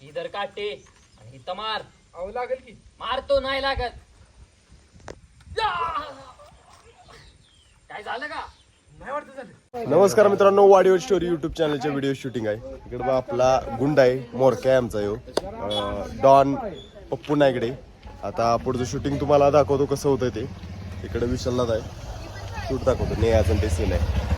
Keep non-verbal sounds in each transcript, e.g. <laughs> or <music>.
इधर काटे आणि इथं मार. अहो लागेल की. मारतो नाही लागत. या! काय झालं का? नाही वाटत झालं. नमस्कार मित्रांनो वाडिओ स्टोरी युट्यूब चॅनलच्या व्हिडिओ शूटिंग आहे. इकडे बघा आपला गुंड आहे मोरक्या आहे आमचा यो. अं, डॉन पप्पू नायकडे आता पुढचं शूटिंग तुम्हाला दाखवतो कसं होतं ते. इकडे विशालनाथ आहे. शूट दाखवतो नेहाचं ते सीन आहे.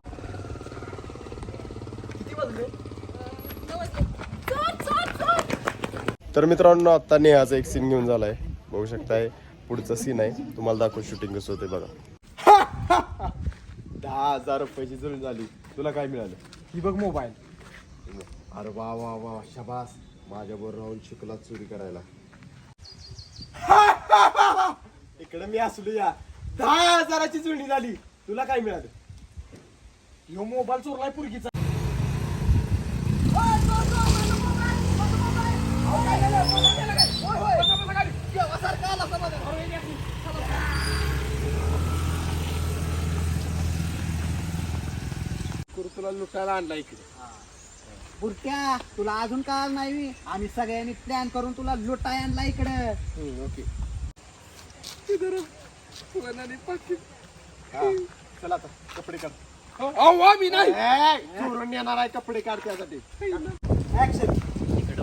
तर मित्रांनो आता नेहाचा एक सीन घेऊन झालाय. बघू शकताय पुढचा सीन आहे. तुम्हाला दाखव शूटिंग कसं होते बघा. <laughs> दहा हजार रुपयाची जुळून झाली. तुला काय मिळालं? ही बघ मोबाईल अरे वा वा वा शबास. माझ्या बरोबर राहून शिकला चोरी करायला. <laughs> इकडे मी असलो या. दहा हजाराची जुळणी झाली. तुला काय मिळालं? ह्यो मोबाईल चोरलाय पुरगीचा. तुला लुटायला आणला इकडे. बुरट्या तुला अजून काळ नाही. आम्ही सगळ्यांनी प्लॅन करून तुला लुटाय आणला इकडं. ओके. चला आता कपडे काढ. अहो मी नाही. चोरून येणार आहे कपडे काढ त्यासाठी. ऍक्शन इकडं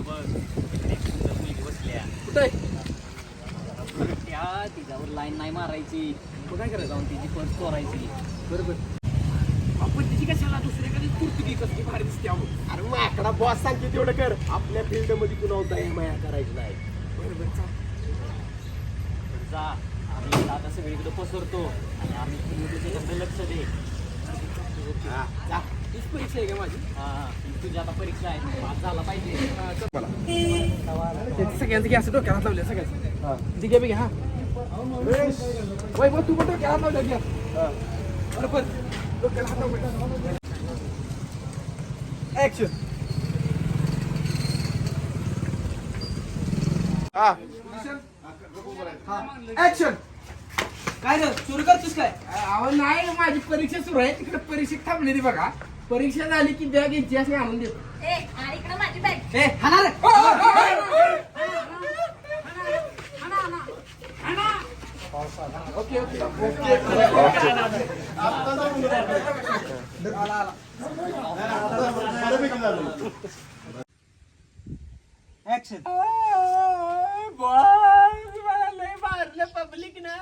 इकडे बसल्या कुठे त्या तिच्यावर लाईन नाही मारायची. काय करायचं? जाऊन तिची पर्स चोरायची. बरोबर. आपण तिची कशाला दुसऱ्याकडे कुर्ती कसली भारी दिसते अहो. अरे माकडा बॉस सांगते तेवढं कर. आपल्या फील्डमध्ये कुणा दया माया करायची नाही. बरोबर. जा. आम्ही आता सगळीकडे पसरतो. आणि आम्ही तुझ्याकडे लक्ष दे. हा, जा. हीच परीक्षा आहे का माझी? हा हा. ही तुझी आता परीक्षा आहे. पास झाला पाहिजे. हा, मला ते सगळ्यांचं घ्या असं डोक्याला लावले सगळ्यांचं. ठीक आहे घ्या हा. वय मग तू पण डोक्याला हात लावल्या घ्या. बरोबर डोक्याला हात ऍक्शन हा. ऍक्शन काय रे सुरू करतोस काय? अहो नाही माझी परीक्षा सुरू आहे. तिकडे परीक्षेत थांबलेली बघा. परीक्षा झाली की बॅग इतिहास मी आणून देतो. ए आणि इकडं माझी बॅग. ए हाना रे. ओके ओके ऍक्शन पब्लिक ना.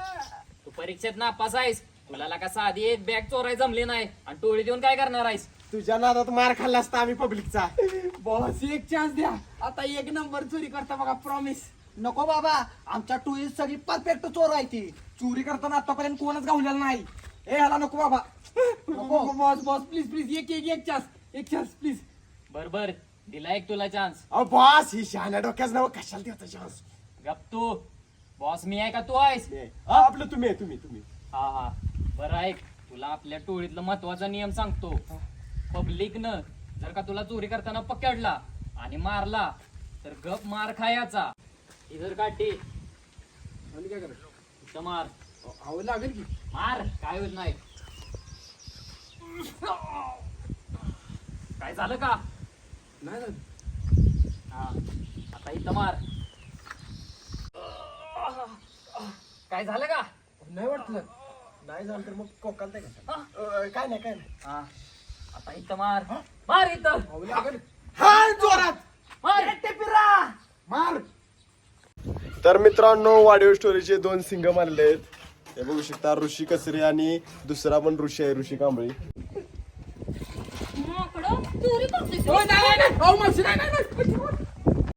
तू परीक्षेत नापास आहेस. तुला का साधी एक बॅग चोराय जमली नाही? आणि टोळी देऊन काय करणार आहेस? तुझ्या नादात मार खाल्ला असता आम्ही पब्लिकचा बॉस एक चान्स द्या. आता एक नंबर चोरी करता बघा प्रॉमिस नको बाबा आमच्या टुरिस्ट सगळी परफेक्ट चोर आहे ती. चोरी करताना आतापर्यंत कोणच गावलेला नाही. ए ह्याला नको बाबा. नको. <laughs> बॉस बॉस प्लीज प्लीज एक एक एक चान्स एक चान्स प्लीज बर बर. दिला एक तुला चान्स अहो बॉस ही शहाण्या डोक्याच नाव कशाला देता चान्स गप तू. बॉस मी आहे का तू आहेस? आपलं तुम्ही आहे, तुम्ही तुम्ही. हा हा. बरं ऐक. तुला आपल्या टोळीतला महत्त्वाचा नियम सांगतो. पब्लिक न जर का तुला चोरी करताना पकडला आणि मारला तर गप मार खायचा. इधर काठी. आणि काय करायचं? इथं मार. अहो लागेल की? मार. काय होत नाही. काय झालं का? नाही झालं. हा. आता इथं मार. काय झालं का? नाही वाटलं. नाही झालं तर मग कोकाल ते का? अं, काय नाही काय नाही. हा. आता इथं मार. मार इथं. अहो लागेल हाय जोरात. मार. मार. तर मित्रांनो वाडिओ स्टोरीचे दोन सिंग मारले आहेत. हे बघू शकता ऋषी कचरे आणि दुसरा पण ऋषी आहे ऋषी कांबळी. माकडं. चोरी करतोय. ओ, नाही नाही नाही. अहो मावशी नाही नाही नाही.